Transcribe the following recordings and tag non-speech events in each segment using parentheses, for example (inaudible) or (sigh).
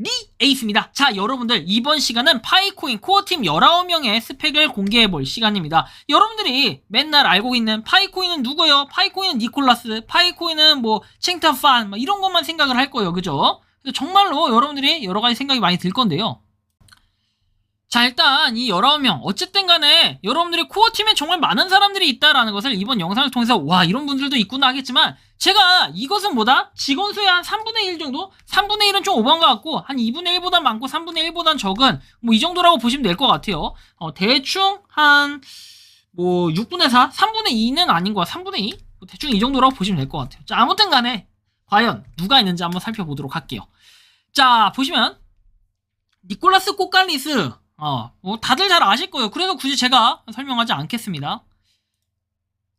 리 에이스입니다. 자 여러분들 이번 시간은 파이코인 코어팀 19명의 스펙을 공개해 볼 시간입니다. 여러분들이 맨날 알고 있는 파이코인은 누구예요? 파이코인은 니콜라스 파이코인은 뭐 챙타판 막 이런 것만 생각을 할 거예요. 그죠? 정말로 여러분들이 여러 가지 생각이 많이 들 건데요 자 일단 이 19명 어쨌든 간에 여러분들이 코어팀에 정말 많은 사람들이 있다라는 것을 이번 영상을 통해서 와 이런 분들도 있구나 하겠지만 제가 이것은 뭐다? 직원 수의 한 3분의 1 정도? 3분의 1은 좀 오버한 것 같고 한 2분의 1보다 많고 3분의 1보단 적은 뭐 이 정도라고 보시면 될 것 같아요 어, 대충 한 뭐 6분의 4? 3분의 2는 아닌 것 같아요 3분의 2? 뭐 대충 이 정도라고 보시면 될 것 같아요 자 아무튼 간에 과연 누가 있는지 한번 살펴보도록 할게요 자 보시면 니콜라스 꼬깔리스 어, 뭐 다들 잘 아실 거예요. 그래서 굳이 제가 설명하지 않겠습니다.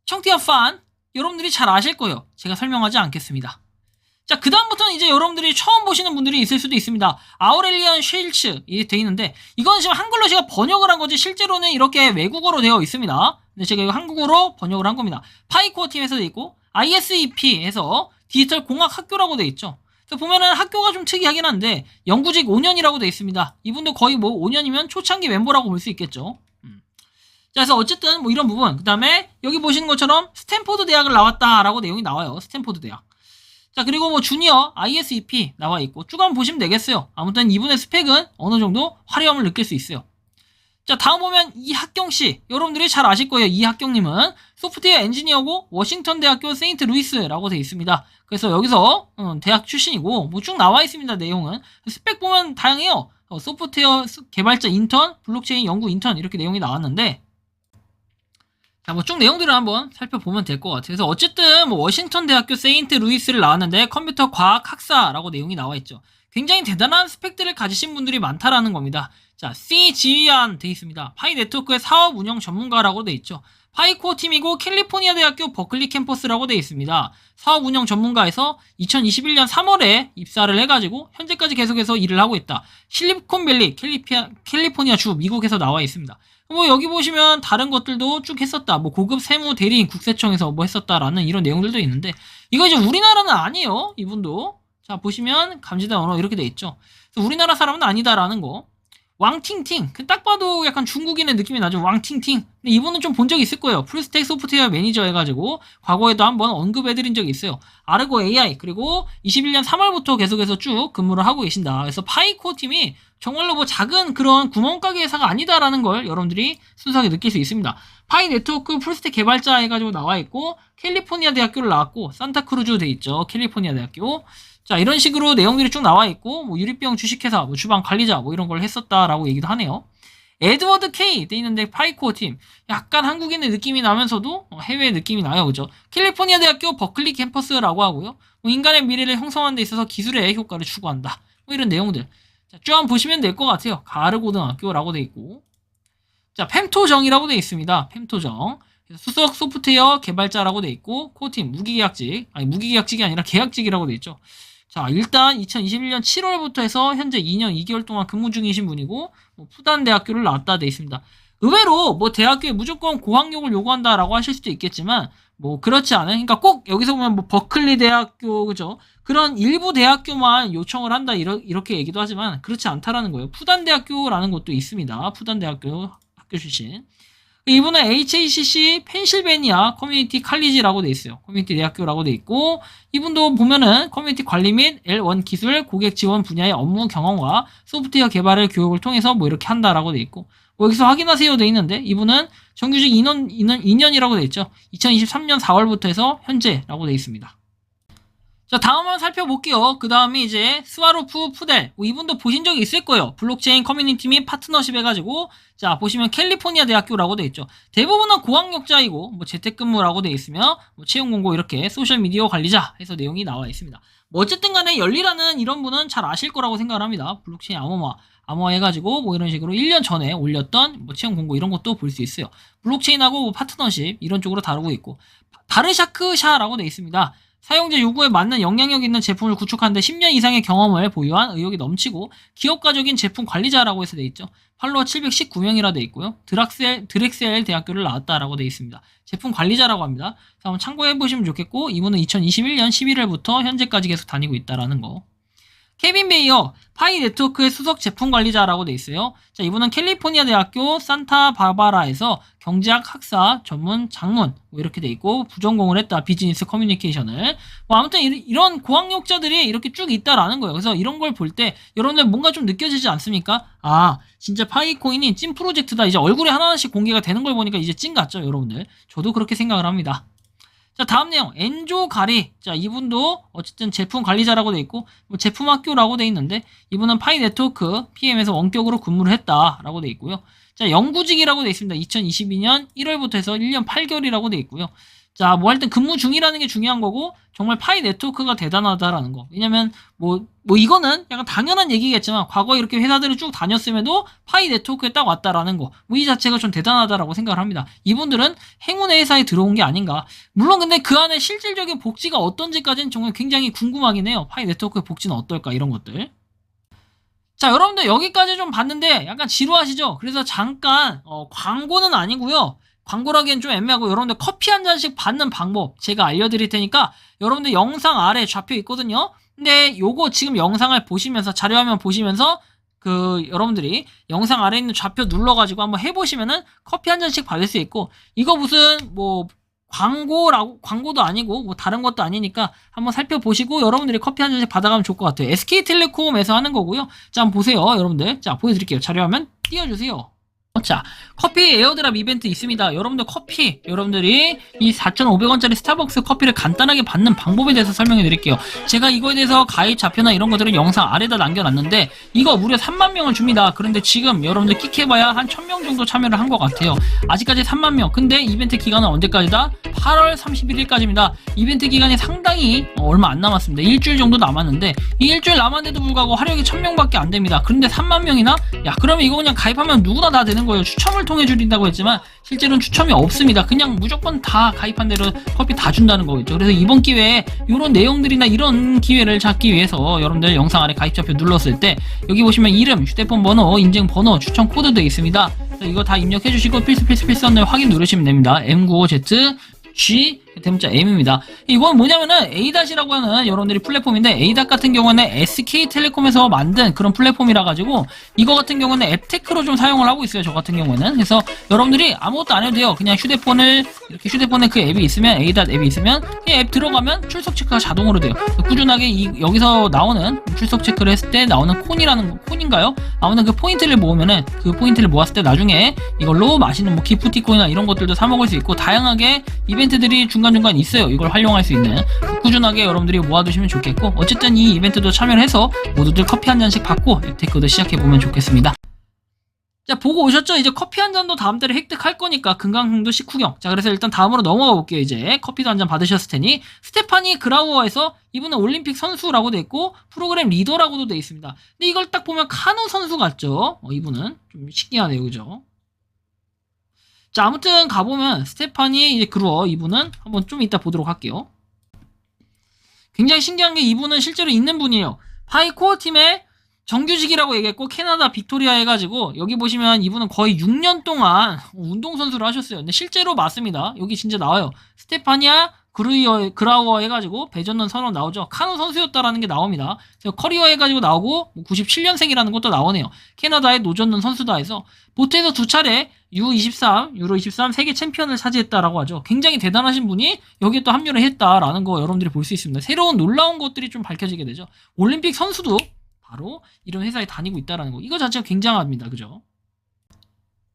청티아 판 여러분들이 잘 아실 거예요. 제가 설명하지 않겠습니다. 자, 그 다음부터는 이제 여러분들이 처음 보시는 분들이 있을 수도 있습니다. 아우렐리언 쉐일츠 이게 돼 있는데 이건 지금 한글로 제가 번역을 한 거지 실제로는 이렇게 외국어로 되어 있습니다. 근데 제가 이거 한국어로 번역을 한 겁니다. 파이코어 팀에서 돼 있고 ISEP에서 디지털 공학 학교라고 돼 있죠. 그래서 보면은 학교가 좀 특이하긴 한데 영구직 5년이라고 돼 있습니다. 이분도 거의 뭐 5년이면 초창기 멤버라고 볼 수 있겠죠. 음. 자, 그래서 어쨌든 뭐 이런 부분. 그 다음에 여기 보시는 것처럼 스탠포드 대학을 나왔다라고 내용이 나와요. 스탠포드 대학. 자, 그리고 뭐 주니어 ISEP 나와 있고 쭉 한번 보시면 되겠어요. 아무튼 이분의 스펙은 어느 정도 화려함을 느낄 수 있어요. 자, 다음 보면 이학경 씨. 여러분들이 잘 아실 거예요. 이학경님은 소프트웨어 엔지니어고 워싱턴 대학교 세인트 루이스라고 되어 있습니다. 그래서 여기서 어, 대학 출신이고 뭐 쭉 나와 있습니다. 내용은 스펙 보면 다양해요. 어, 소프트웨어 개발자 인턴, 블록체인 연구 인턴 이렇게 내용이 나왔는데 자, 뭐 쭉 내용들을 한번 살펴보면 될 것 같아요. 그래서 어쨌든 뭐 워싱턴 대학교 세인트 루이스를 나왔는데 컴퓨터 과학 학사라고 내용이 나와 있죠. 굉장히 대단한 스펙들을 가지신 분들이 많다라는 겁니다. 자, C 지휘안 돼 있습니다. 파이 네트워크의 사업 운영 전문가라고 돼 있죠. 파이코어 팀이고 캘리포니아 대학교 버클리 캠퍼스라고 돼 있습니다. 사업 운영 전문가에서 2021년 3월에 입사를 해가지고 현재까지 계속해서 일을 하고 있다. 실리콘밸리 캘리피아, 캘리포니아 주 미국에서 나와 있습니다. 뭐 여기 보시면 다른 것들도 쭉 했었다. 뭐 고급 세무 대리인 국세청에서 뭐 했었다라는 이런 내용들도 있는데 이거 이제 우리나라는 아니에요. 이분도 자 보시면 감지된 언어 이렇게 돼 있죠. 우리나라 사람은 아니다라는 거. 왕팅팅. 그딱 봐도 약간 중국인의 느낌이 나죠. 왕팅팅. 근데 이분은 좀 본 적이 있을 거예요. 풀스택 소프트웨어 매니저 해가지고 과거에도 한번 언급해드린 적이 있어요. 아르고 AI 그리고 21년 3월부터 계속해서 쭉 근무를 하고 계신다. 그래서 파이코 팀이 정말로 뭐 작은 그런 구멍가게 회사가 아니다라는 걸 여러분들이 순수하게 느낄 수 있습니다. 파이 네트워크 풀스택 개발자 해가지고 나와 있고 캘리포니아 대학교를 나왔고 산타크루즈 돼 있죠. 캘리포니아 대학교. 자 이런 식으로 내용들이 쭉 나와 있고 뭐 유리병 주식회사, 뭐 주방 관리자 뭐 이런 걸 했었다라고 얘기도 하네요. 에드워드 K 돼 있는데 파이코어 팀 약간 한국인의 느낌이 나면서도 해외 느낌이 나요, 그죠? 캘리포니아 대학교 버클리 캠퍼스라고 하고요. 뭐 인간의 미래를 형성하는 데 있어서 기술의 효과를 추구한다. 뭐 이런 내용들. 자, 쭉 보시면 될 것 같아요. 가르 고등학교라고 돼 있고. 자, fem토정이라고 돼 있습니다. fem토정. 수석 소프트웨어 개발자라고 돼 있고 코어팀 무기계약직 아니 무기계약직이 아니라 계약직이라고 돼 있죠. 자, 일단 2021년 7월부터 해서 현재 2년 2개월 동안 근무 중이신 분이고 뭐 푸단 대학교를 나왔다 돼 있습니다. 의외로 뭐 대학교에 무조건 고학력을 요구한다라고 하실 수도 있겠지만 뭐 그렇지 않은 그러니까 꼭 여기서 보면 뭐 버클리 대학교 그죠 그런 일부 대학교만 요청을 한다 이러, 이렇게 얘기도 하지만 그렇지 않다라는 거예요. 푸단 대학교라는 것도 있습니다. 푸단 대학교 학교 출신. 이분은 HACC 펜실베니아 커뮤니티 칼리지라고 돼 있어요. 커뮤니티 대학교라고 돼 있고 이분도 보면은 커뮤니티 관리 및 L1 기술 고객 지원 분야의 업무 경험과 소프트웨어 개발을 교육을 통해서 뭐 이렇게 한다라고 돼 있고 뭐 여기서 확인하세요 돼 있는데 이분은 정규직 2년, 2년, 2년이라고 돼 있죠. 2023년 4월부터 해서 현재라고 돼 있습니다. 자, 다음 한번 살펴볼게요. 그 다음에 이제 스와로프 푸델. 뭐 이분도 보신 적이 있을 거예요. 블록체인 커뮤니티 및 파트너십 해가지고, 자, 보시면 캘리포니아 대학교라고 돼 있죠. 대부분은 고학력자이고, 뭐 재택근무라고 돼 있으며, 뭐 채용 공고 이렇게 소셜미디어 관리자 해서 내용이 나와 있습니다. 뭐 어쨌든 간에 열리라는 이런 분은 잘 아실 거라고 생각을 합니다. 블록체인 암호화. 암호화 해가지고 뭐 이런 식으로 1년 전에 올렸던 뭐 채용 공고 이런 것도 볼 수 있어요. 블록체인하고 뭐 파트너십 이런 쪽으로 다루고 있고 다르샤크샤라고 돼 있습니다. 사용자 요구에 맞는 영향력 있는 제품을 구축하는데 10년 이상의 경험을 보유한 의욕이 넘치고 기업가적인 제품 관리자라고 해서 돼 있죠. 팔로워 719명이라 돼 있고요. 드락셀, 드렉셀 대학교를 나왔다라고 돼 있습니다. 제품 관리자라고 합니다. 한번 참고해 보시면 좋겠고 이분은 2021년 11월부터 현재까지 계속 다니고 있다라는 거. 케빈 베이어 파이 네트워크의 수석 제품 관리자라고 돼 있어요. 자, 이분은 캘리포니아 대학교 산타 바바라에서 경제학 학사 전문 장문 뭐 이렇게 돼 있고 부전공을 했다 비즈니스 커뮤니케이션을 뭐 아무튼 이- 이런 고학력자들이 이렇게 쭉 있다라는 거예요. 그래서 이런 걸 볼 때 여러분들 뭔가 좀 느껴지지 않습니까? 아 진짜 파이코인이 찐 프로젝트다. 이제 얼굴이 하나하나씩 공개가 되는 걸 보니까 이제 찐 같죠, 여러분들. 저도 그렇게 생각을 합니다. 자, 다음 내용. 엔조 가리. 자, 이분도 어쨌든 제품 관리자라고 돼 있고, 뭐 제품 학교라고 돼 있는데, 이분은 파이 네트워크 PM에서 원격으로 근무를 했다라고 돼 있고요. 자, 영구직이라고 돼 있습니다. 2022년 1월부터 해서 1년 8개월이라고 돼 있고요. 자, 뭐할땐 근무 중이라는 게 중요한 거고, 정말 파이 네트워크가 대단하다라는 거. 왜냐면, 뭐, 뭐 이거는 약간 당연한 얘기겠지만, 과거에 이렇게 회사들을 쭉 다녔음에도 파이 네트워크에 딱 왔다라는 거. 뭐 이 자체가 좀 대단하다라고 생각을 합니다. 이분들은 행운의 회사에 들어온 게 아닌가. 물론 근데 그 안에 실질적인 복지가 어떤지까지는 정말 굉장히 궁금하긴 해요. 파이 네트워크의 복지는 어떨까, 이런 것들. 자, 여러분들 여기까지 좀 봤는데 약간 지루하시죠? 그래서 잠깐, 어, 광고는 아니고요 광고라기엔 좀 애매하고 여러분들 커피 한 잔씩 받는 방법 제가 알려드릴 테니까 여러분들 영상 아래 좌표 있거든요. 근데 요거 지금 영상을 보시면서 자료화면 보시면서 그 여러분들이 영상 아래 있는 좌표 눌러가지고 한번 해보시면은 커피 한 잔씩 받을 수 있고 이거 무슨 뭐 광고라고 광고도 아니고 뭐 다른 것도 아니니까 한번 살펴보시고 여러분들이 커피 한 잔씩 받아가면 좋을 것 같아요. SK텔레콤에서 하는 거고요. 자 한번 보세요, 여러분들. 자 보여드릴게요. 자료화면 띄워주세요. 자, 커피 에어드랍 이벤트 있습니다. 여러분들 커피, 여러분들이 이 4,500원짜리 스타벅스 커피를 간단하게 받는 방법에 대해서 설명해 드릴게요. 제가 이거에 대해서 가입 좌표나 이런 것들은 영상 아래다 남겨놨는데, 이거 무려 3만 명을 줍니다. 그런데 지금 여러분들 끽해봐야 한 1,000명 정도 참여를 한 것 같아요. 아직까지 3만 명. 근데 이벤트 기간은 언제까지다? 8월 31일까지입니다. 이벤트 기간이 상당히 어, 얼마 안 남았습니다. 일주일 정도 남았는데, 이 일주일 남았는데도 불구하고 화력이 1000명밖에 안 됩니다. 그런데 3만 명이나? 야, 그러면 이거 그냥 가입하면 누구나 다 되는 거예요. 추첨을 통해 줄인다고 했지만 실제로는 추첨이 없습니다. 그냥 무조건 다 가입한 대로 커피 다 준다는 거겠죠. 그래서 이번 기회에 이런 내용들이나 이런 기회를 잡기 위해서 여러분들 영상 아래 가입 좌표 눌렀을 때 여기 보시면 이름, 휴대폰 번호, 인증 번호, 추천 코드도 있습니다. 이거 다 입력해 주시고 필수 필수 필수 한번 확인 누르시면 됩니다. M95Z G 대문자 M입니다. 이건 뭐냐면은 A-라고 하는 여러분들이 플랫폼인데 A- 같은 경우는 SK텔레콤에서 만든 그런 플랫폼이라 가지고 이거 같은 경우는 앱테크로 좀 사용을 하고 있어요. 저 같은 경우는 그래서 여러분들이 아무것도 안 해도 돼요. 그냥 휴대폰을 이렇게 휴대폰에 그 앱이 있으면 A- 앱이 있으면 이앱 들어가면 출석 체크가 자동으로 돼요. 꾸준하게 이, 여기서 나오는 출석 체크를 했을 때 나오는 콘이라는 콘인가요? 아무튼 그 포인트를 모으면은 그 포인트를 모았을 때 나중에 이걸로 맛있는 뭐 기프티콘이나 이런 것들도 사 먹을 수 있고 다양하게 이벤트들이 중간 중간 있어요. 이걸 활용할 수 있는 꾸준하게 여러분들이 모아두시면 좋겠고 어쨌든 이 이벤트도 참여를 해서 모두들 커피 한 잔씩 받고 앱테크도 시작해 보면 좋겠습니다. 자 보고 오셨죠? 이제 커피 한 잔도 다음 달에 획득할 거니까 금강흥도 식후경. 자 그래서 일단 다음으로 넘어가 볼게요. 이제 커피도 한 잔 받으셨을 테니 스테파니 그라우어에서 이분은 올림픽 선수라고 돼 있고 프로그램 리더라고도 돼 있습니다. 근데 이걸 딱 보면 카누 선수 같죠? 어, 이분은 좀 신기하네요, 그죠? 자 아무튼 가보면 스테파니 이제 그루어 이분은 한번 좀 이따 보도록 할게요. 굉장히 신기한 게 이분은 실제로 있는 분이에요. 파이 코어 팀의 정규직이라고 얘기했고 캐나다 빅토리아 해가지고 여기 보시면 이분은 거의 6년 동안 (laughs) 운동선수를 하셨어요. 근데 실제로 맞습니다. 여기 진짜 나와요. 스테파니아 그루이어 그라우어 해가지고 배전론 선언 나오죠. 카누 선수였다라는 게 나옵니다. 커리어 해가지고 나오고 97년생이라는 것도 나오네요. 캐나다의 노전론 선수다 해서 보트에서 두 차례 U23, 유로 23 세계 챔피언을 차지했다라고 하죠. 굉장히 대단하신 분이 여기에 또 합류를 했다라는 거 여러분들이 볼 수 있습니다. 새로운 놀라운 것들이 좀 밝혀지게 되죠. 올림픽 선수도 바로 이런 회사에 다니고 있다라는 거. 이거 자체가 굉장합니다. 그죠?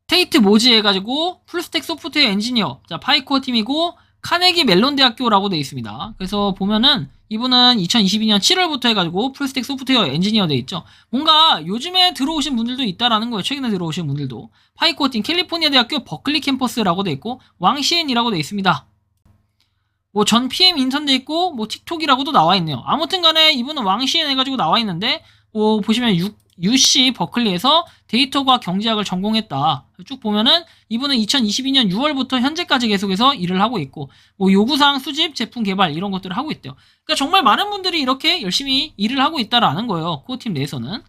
테이트 모지 해가지고 풀스택 소프트웨어 엔지니어. 자, 파이코어 팀이고 카네기 멜론 대학교라고 되어 있습니다. 그래서 보면은 이분은 2022년 7월부터 해가지고 풀스택 소프트웨어 엔지니어 돼 있죠. 뭔가 요즘에 들어오신 분들도 있다라는 거예요. 최근에 들어오신 분들도. 파이코어 팀 캘리포니아 대학교 버클리 캠퍼스라고 돼 있고 왕시엔이라고 돼 있습니다. 뭐 전 PM 인턴 돼 있고 뭐 틱톡이라고도 나와 있네요. 아무튼 간에 이분은 왕시엔 해가지고 나와 있는데 뭐 보시면 6, UC 버클리에서 데이터과 경제학을 전공했다. 쭉 보면은 이분은 2022년 6월부터 현재까지 계속해서 일을 하고 있고 뭐 요구사항 수집, 제품 개발 이런 것들을 하고 있대요. 그러니까 정말 많은 분들이 이렇게 열심히 일을 하고 있다라는 거예요. 코어팀 내에서는.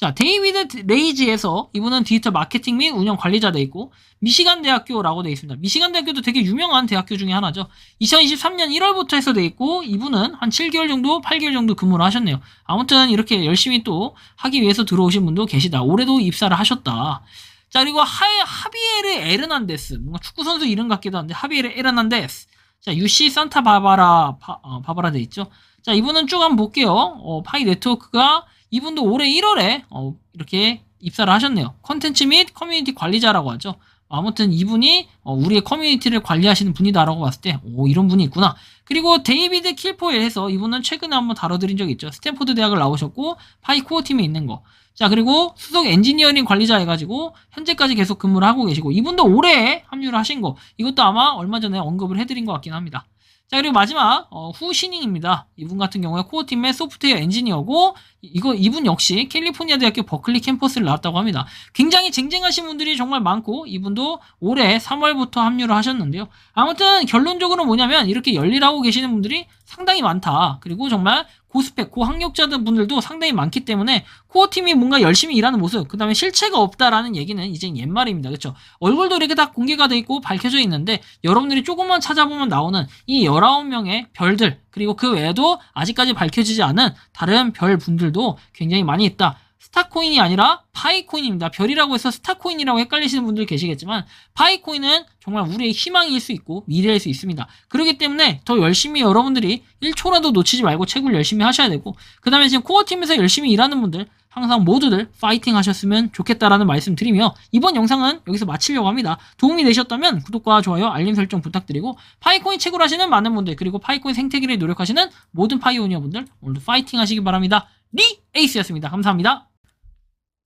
자, 데이비드 레이지에서 이분은 디지털 마케팅 및 운영 관리자 돼 있고 미시간 대학교라고 돼 있습니다. 미시간 대학교도 되게 유명한 대학교 중에 하나죠. 2023년 1월부터 해서 돼 있고 이분은 한 7개월 정도, 8개월 정도 근무를 하셨네요. 아무튼 이렇게 열심히 또 하기 위해서 들어오신 분도 계시다. 올해도 입사를 하셨다. 자, 그리고 하, 하비에르 에르난데스. 뭔가 축구 선수 이름 같기도 한데 하비에르 에르난데스. 자, UC 산타 바바라 바, 어, 바바라 돼 있죠. 자, 이분은 쭉 한번 볼게요. 어, 파이 네트워크가 이분도 올해 1월에 어, 이렇게 입사를 하셨네요. 컨텐츠 및 커뮤니티 관리자라고 하죠. 아무튼 이분이 어, 우리의 커뮤니티를 관리하시는 분이다라고 봤을 때, 오, 이런 분이 있구나. 그리고 데이비드 킬포엘 해서 이분은 최근에 한번 다뤄드린 적이 있죠. 스탠포드 대학을 나오셨고, 파이 코어 팀에 있는 거. 자, 그리고 수석 엔지니어링 관리자 해가지고, 현재까지 계속 근무를 하고 계시고, 이분도 올해 합류를 하신 거. 이것도 아마 얼마 전에 언급을 해드린 것 같긴 합니다. 자, 그리고 마지막, 어, 후시닝입니다. 이분 같은 경우에 코어팀의 소프트웨어 엔지니어고, 이거, 이분 역시 캘리포니아 대학교 버클리 캠퍼스를 나왔다고 합니다. 굉장히 쟁쟁하신 분들이 정말 많고, 이분도 올해 3월부터 합류를 하셨는데요. 아무튼, 결론적으로 뭐냐면, 이렇게 열일하고 계시는 분들이 상당히 많다. 그리고 정말 고스펙, 고학력자들 분들도 상당히 많기 때문에 코어 팀이 뭔가 열심히 일하는 모습, 그 다음에 실체가 없다라는 얘기는 이제 옛말입니다. 그렇죠? 얼굴도 이렇게 다 공개가 돼 있고 밝혀져 있는데 여러분들이 조금만 찾아보면 나오는 이 19명의 별들, 그리고 그 외에도 아직까지 밝혀지지 않은 다른 별 분들도 굉장히 많이 있다. 스타코인이 아니라 파이코인입니다. 별이라고 해서 스타코인이라고 헷갈리시는 분들 계시겠지만 파이코인은 정말 우리의 희망일 수 있고 미래일 수 있습니다. 그렇기 때문에 더 열심히 여러분들이 1초라도 놓치지 말고 채굴 열심히 하셔야 되고 그 다음에 지금 코어팀에서 열심히 일하는 분들 항상 모두들 파이팅 하셨으면 좋겠다라는 말씀 드리며 이번 영상은 여기서 마치려고 합니다. 도움이 되셨다면 구독과 좋아요, 알림 설정 부탁드리고 파이코인 채굴 하시는 많은 분들 그리고 파이코인 생태계를 노력하시는 모든 파이오니어 분들 오늘도 파이팅 하시기 바랍니다. 리 에이스였습니다. 감사합니다.